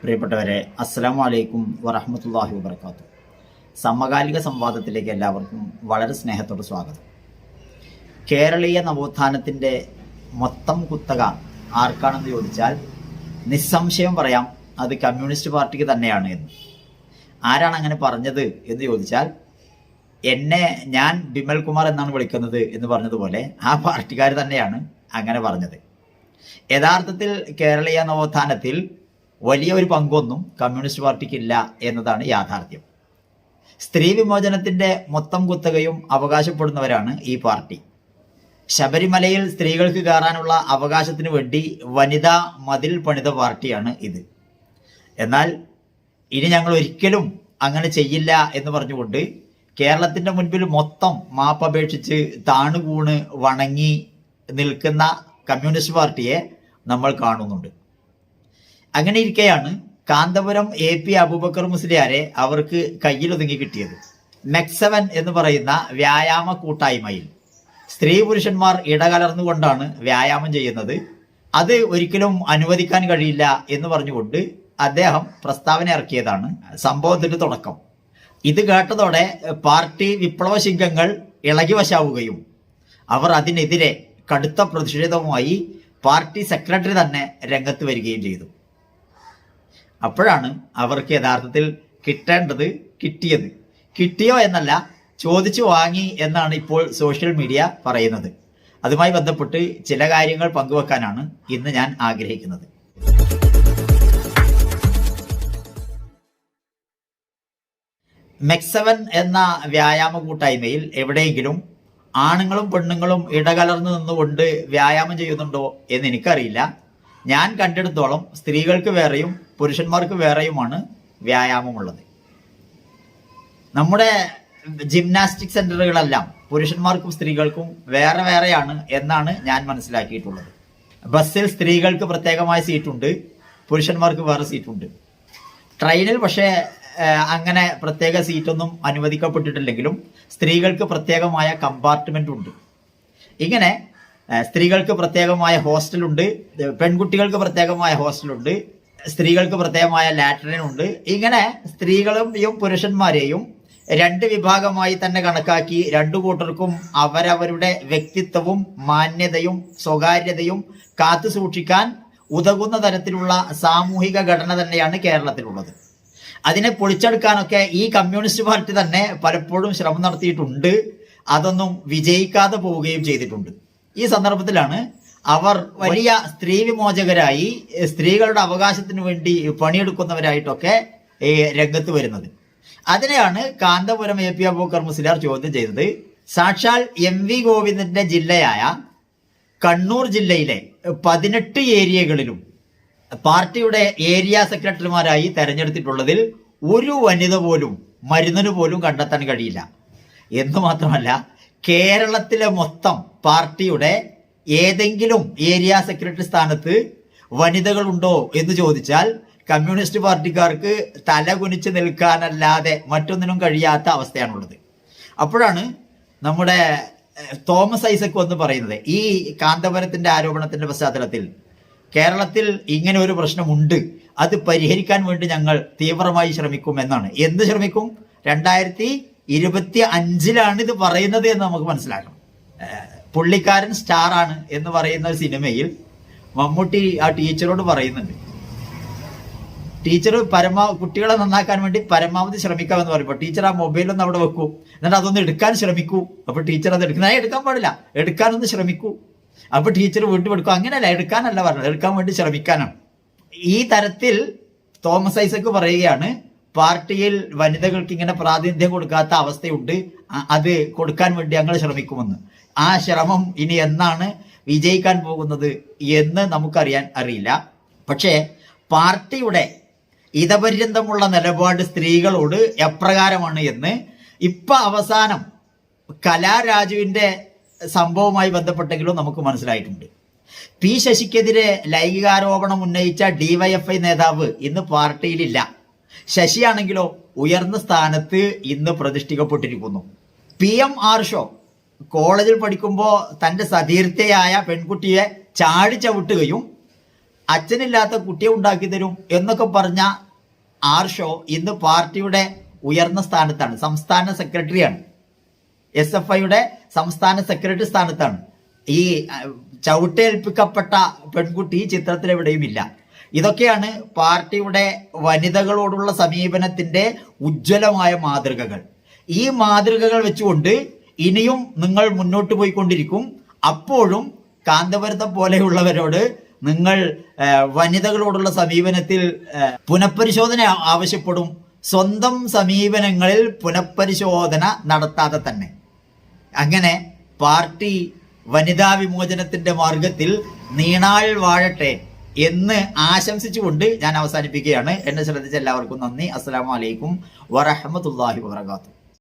പ്രിയപ്പെട്ടവരെ അസ്സലാമു അലൈക്കും വറഹമത്തല്ലാഹി വബർക്കാത്തു സമകാലിക സംവാദത്തിലേക്ക് എല്ലാവർക്കും വളരെ സ്നേഹത്തോട് സ്വാഗതം. കേരളീയ നവോത്ഥാനത്തിന്റെ മൊത്തം കുത്തക ആർക്കാണെന്ന് ചോദിച്ചാൽ നിസ്സംശയം പറയാം അത് കമ്മ്യൂണിസ്റ്റ് പാർട്ടിക്ക് തന്നെയാണ് എന്ന്. ആരാണ് അങ്ങനെ പറഞ്ഞത് എന്ന് ചോദിച്ചാൽ എന്നെ ഞാൻ ബിമൽ കുമാർ എന്നാണ് വിളിക്കുന്നത് എന്ന് പറഞ്ഞതുപോലെ ആ പാർട്ടിക്കാർ തന്നെയാണ് അങ്ങനെ പറഞ്ഞത്. യഥാർത്ഥത്തിൽ കേരളീയ നവോത്ഥാനത്തിൽ വലിയ ഒരു പങ്കൊന്നും കമ്മ്യൂണിസ്റ്റ് പാർട്ടിക്കില്ല എന്നതാണ് യാഥാർത്ഥ്യം. സ്ത്രീ വിമോചനത്തിന്റെ മൊത്തം കുത്തകയും അവകാശപ്പെടുന്നവരാണ് ഈ പാർട്ടി. ശബരിമലയിൽ സ്ത്രീകൾക്ക് കയറാനുള്ള അവകാശത്തിന് വേണ്ടി വനിതാ മതിൽ പണിത പാർട്ടിയാണ് ഇത്. എന്നാൽ ഇനി ഞങ്ങൾ ഒരിക്കലും അങ്ങനെ ചെയ്യില്ല എന്ന് പറഞ്ഞുകൊണ്ട് കേരളത്തിന്റെ മുൻപിൽ മൊത്തം മാപ്പപേക്ഷിച്ച് താണുകൂണ് വണങ്ങി നിൽക്കുന്ന കമ്മ്യൂണിസ്റ്റ് പാർട്ടിയെ നമ്മൾ കാണുന്നുണ്ട്. അങ്ങനെ ഇരിക്കെയാണ് കാന്തപുരം എ പി അബൂബക്കർ മുസ്ലിയാരെ അവർക്ക് കയ്യിലൊതുങ്ങി കിട്ടിയത്. മെക്സവൻ എന്ന് പറയുന്ന വ്യായാമ കൂട്ടായ്മയിൽ. സ്ത്രീ പുരുഷന്മാർ ഇടകലർന്നുകൊണ്ടാണ് വ്യായാമം ചെയ്യുന്നത്. അത് ഒരിക്കലും അനുവദിക്കാൻ കഴിയില്ല എന്ന് പറഞ്ഞുകൊണ്ട് അദ്ദേഹം പ്രസ്താവന ഇറക്കിയതാണ്. സംഭവത്തിന്റെ തുടക്കം. ഇത് കേട്ടതോടെ പാർട്ടി വിപ്ലവ ശിംഗങ്ങൾ ഇളകി വശാവുകയും അവർ അതിനെതിരെ കടുത്ത പ്രതിഷേധവുമായി പാർട്ടി സെക്രട്ടറി തന്നെ രംഗത്ത് വരികയും ചെയ്തു. അപ്പോഴാണ് അവർക്ക് യഥാർത്ഥത്തിൽ കിട്ടേണ്ടത് കിട്ടിയത്. കിട്ടിയോ എന്നല്ല ചോദിച്ചു വാങ്ങി എന്നാണ് ഇപ്പോൾ സോഷ്യൽ മീഡിയ പറയുന്നത്. അതുമായി ബന്ധപ്പെട്ട് ചില കാര്യങ്ങൾ പങ്കുവെക്കാനാണ് ഇന്ന് ഞാൻ ആഗ്രഹിക്കുന്നത്. മെക്സവൻ എന്ന വ്യായാമ കൂട്ടായ്മയിൽ എവിടെയെങ്കിലും ആണുങ്ങളും പെണ്ണുങ്ങളും ഇടകലർന്നു നിന്നുകൊണ്ട് വ്യായാമം ചെയ്യുന്നുണ്ടോ എന്ന് എനിക്കറിയില്ല. ഞാൻ കണ്ടെടുത്തോളം സ്ത്രീകൾക്ക് വേറെയും പുരുഷന്മാർക്ക് വേറെയുമാണ് വ്യായാമമുള്ളത്. നമ്മുടെ ജിംനാസ്റ്റിക് സെന്ററുകളെല്ലാം പുരുഷന്മാർക്കും സ്ത്രീകൾക്കും വേറെ വേറെയാണ് എന്നാണ് ഞാൻ മനസ്സിലാക്കിയിട്ടുള്ളത്. ബസ്സിൽ സ്ത്രീകൾക്ക് പ്രത്യേകമായ സീറ്റുണ്ട് പുരുഷന്മാർക്ക് വേറെ സീറ്റുണ്ട്. ട്രെയിനിൽ പക്ഷേ അങ്ങനെ പ്രത്യേക സീറ്റൊന്നും അനുവദിക്കപ്പെട്ടിട്ടില്ലെങ്കിലും സ്ത്രീകൾക്ക് പ്രത്യേകമായ കമ്പാർട്ട്മെന്റ് ഉണ്ട്. ഇങ്ങനെ സ്ത്രീകൾക്ക് പ്രത്യേകമായ ഹോസ്റ്റലുണ്ട് പെൺകുട്ടികൾക്ക് പ്രത്യേകമായ ഹോസ്റ്റലുണ്ട് സ്ത്രീകൾക്ക് പ്രത്യേകമായ ലാറ്ററിൻ ഉണ്ട്. ഇങ്ങനെ സ്ത്രീകളെയും പുരുഷന്മാരെയും രണ്ട് വിഭാഗമായി തന്നെ കണക്കാക്കി രണ്ടു കൂട്ടർക്കും അവരവരുടെ വ്യക്തിത്വവും മാന്യതയും സ്വകാര്യതയും കാത്തു സൂക്ഷിക്കാൻ ഉതകുന്ന തരത്തിലുള്ള സാമൂഹിക ഘടന തന്നെയാണ് കേരളത്തിലുള്ളത്. അതിനെ പൊളിച്ചെടുക്കാനൊക്കെ ഈ കമ്മ്യൂണിസ്റ്റ് പാർട്ടി തന്നെ പലപ്പോഴും ശ്രമം നടത്തിയിട്ടുണ്ട്. അതൊന്നും വിജയിക്കാതെ പോവുകയും ചെയ്തിട്ടുണ്ട്. ഈ സന്ദർഭത്തിലാണ് അവർ വലിയ സ്ത്രീ വിമോചകരായി സ്ത്രീകളുടെ അവകാശത്തിന് വേണ്ടി പണിയെടുക്കുന്നവരായിട്ടൊക്കെ രംഗത്ത് വരുന്നത്. അതിനെയാണ് കാന്തപുരം എ പി അബൂക്കർ മുസ്ലിയാർ ചോദ്യം ചെയ്തത്. സാക്ഷാൽ എം വി ഗോവിന്ദന്റെ ജില്ലയായ കണ്ണൂർ ജില്ലയിലെ പതിനെട്ട് ഏരിയകളിലും പാർട്ടിയുടെ ഏരിയ സെക്രട്ടറിമാരായി തെരഞ്ഞെടുത്തിട്ടുള്ളതിൽ ഒരു വനിത പോലും മരുന്നിന് പോലും കണ്ടെത്താൻ കഴിയില്ല. എന്ന് മാത്രമല്ല കേരളത്തിലെ മൊത്തം പാർട്ടിയുടെ ഏതെങ്കിലും ഏരിയ സെക്രട്ടറി സ്ഥാനത്ത് വനിതകളുണ്ടോ എന്ന് ചോദിച്ചാൽ കമ്മ്യൂണിസ്റ്റ് പാർട്ടിക്കാർക്ക് തല കുനിച്ച് നിൽക്കാനല്ലാതെ മറ്റൊന്നിനും കഴിയാത്ത അവസ്ഥയാണുള്ളത്. അപ്പോഴാണ് നമ്മുടെ തോമസ് ഐസക് എന്ന് പറയുന്നത്. ഈ കാന്തപുരത്തിന്റെ ആരോപണത്തിന്റെ പശ്ചാത്തലത്തിൽ കേരളത്തിൽ ഇങ്ങനെ ഒരു പ്രശ്നമുണ്ട്. അത് പരിഹരിക്കാൻ വേണ്ടി ഞങ്ങൾ തീവ്രമായി ശ്രമിക്കും എന്നാണ്. എന്ത് ശ്രമിക്കും? രണ്ടായിരത്തി ഇരുപത്തി അഞ്ചിലാണ് ഇത് പറയുന്നത് എന്ന് നമുക്ക് മനസ്സിലാക്കണം പുള്ളിക്കാരൻ സ്റ്റാർ ആണ് എന്ന് പറയുന്ന ഒരു സിനിമയിൽ മമ്മൂട്ടി ആ ടീച്ചറോട് പറയുന്നുണ്ട്. ടീച്ചർ പരമാ കുട്ടികളെ നന്നാക്കാൻ വേണ്ടി പരമാവധി ശ്രമിക്കാമെന്ന് പറയുമ്പോൾ ടീച്ചർ ആ മൊബൈലൊന്നും അവിടെ വെക്കൂ. എന്നിട്ട് അതൊന്ന് എടുക്കാൻ ശ്രമിക്കൂ. അപ്പൊ ടീച്ചർ അത് എടുക്കുന്ന എടുക്കാൻ പാടില്ല. എടുക്കാനൊന്ന് ശ്രമിക്കൂ. അപ്പൊ ടീച്ചർ വീണ്ടും എടുക്കും. അങ്ങനെയല്ല എടുക്കാനല്ല പറഞ്ഞത്. എടുക്കാൻ വേണ്ടി ശ്രമിക്കാനാണ്. ഈ തരത്തിൽ തോമസ് ഐസക്ക് പറയുകയാണ് പാർട്ടിയിൽ വനിതകൾക്ക് ഇങ്ങനെ പ്രാതിനിധ്യം കൊടുക്കാത്ത അവസ്ഥയുണ്ട്. അത് കൊടുക്കാൻ വേണ്ടി ഞങ്ങൾ ശ്രമിക്കുമെന്ന്. ആ ശ്രമം ഇനി എന്നാണ് വിജയിക്കാൻ പോകുന്നത് എന്ന് നമുക്കറിയാൻ അറിയില്ല. പക്ഷേ പാർട്ടിയുടെ ഇതപര്യന്തമുള്ള നിലപാട് സ്ത്രീകളോട് എപ്രകാരമാണ് എന്ന് ഇപ്പൊ അവസാനം കലാരാജുവിന്റെ സംഭവവുമായി ബന്ധപ്പെട്ടെങ്കിലും നമുക്ക് മനസ്സിലായിട്ടുണ്ട്. പി ശശിക്കെതിരെ ലൈംഗികാരോപണം ഉന്നയിച്ച ഡിവൈഎഫ്ഐ നേതാവ് ഇന്ന് പാർട്ടിയിലില്ല. ശശിയാണെങ്കിലോ ഉയർന്ന സ്ഥാനത്ത് ഇന്ന് പ്രതിഷ്ഠിക്കപ്പെട്ടിരിക്കുന്നു. പി എം ആർ ഷോ കോളേജിൽ പഠിക്കുമ്പോൾ തന്റെ സതീർത്ഥയായ പെൺകുട്ടിയെ ചാടി ചവിട്ടുകയും അച്ഛനില്ലാത്ത കുട്ടിയെ ഉണ്ടാക്കി തരും എന്നൊക്കെ പറഞ്ഞ ആർഷോ ഇന്ന് പാർട്ടിയുടെ ഉയർന്ന സ്ഥാനത്താണ് സംസ്ഥാന സെക്രട്ടറിയാണ്. എസ് എഫ് ഐയുടെ സംസ്ഥാന സെക്രട്ടറി സ്ഥാനത്താണ്. ഈ ചവിട്ടേൽപ്പിക്കപ്പെട്ട പെൺകുട്ടി ചിത്രത്തിൽ എവിടെയും ഇല്ല. ഇതൊക്കെയാണ് പാർട്ടിയുടെ വനിതകളോടുള്ള സമീപനത്തിന്റെ ഉജ്ജ്വലമായ മാതൃകകൾ. ഈ മാതൃകകൾ വെച്ചുകൊണ്ട് ഇനിയും നിങ്ങൾ മുന്നോട്ട് പോയിക്കൊണ്ടിരിക്കും. അപ്പോഴും കാന്തപുരത്തെ പോലെയുള്ളവരോട് നിങ്ങൾ വനിതകളോടുള്ള സമീപനത്തിൽ പുനഃപരിശോധന ആവശ്യപ്പെടും. സ്വന്തം സമീപനങ്ങളിൽ പുനഃപരിശോധന നടത്താതെ തന്നെ. അങ്ങനെ പാർട്ടി വനിതാ വിമോചനത്തിന്റെ മാർഗത്തിൽ നീണാൾ വാഴട്ടെ. എന്ന് ആശംസിച്ചുകൊണ്ട് ഞാൻ അവസാനിപ്പിക്കുകയാണ്. എന്നെ ശ്രദ്ധിച്ച എല്ലാവർക്കും നന്ദി. അസ്സലാമു അലൈക്കും വറഹമത്തല്ലാഹി വാത്തു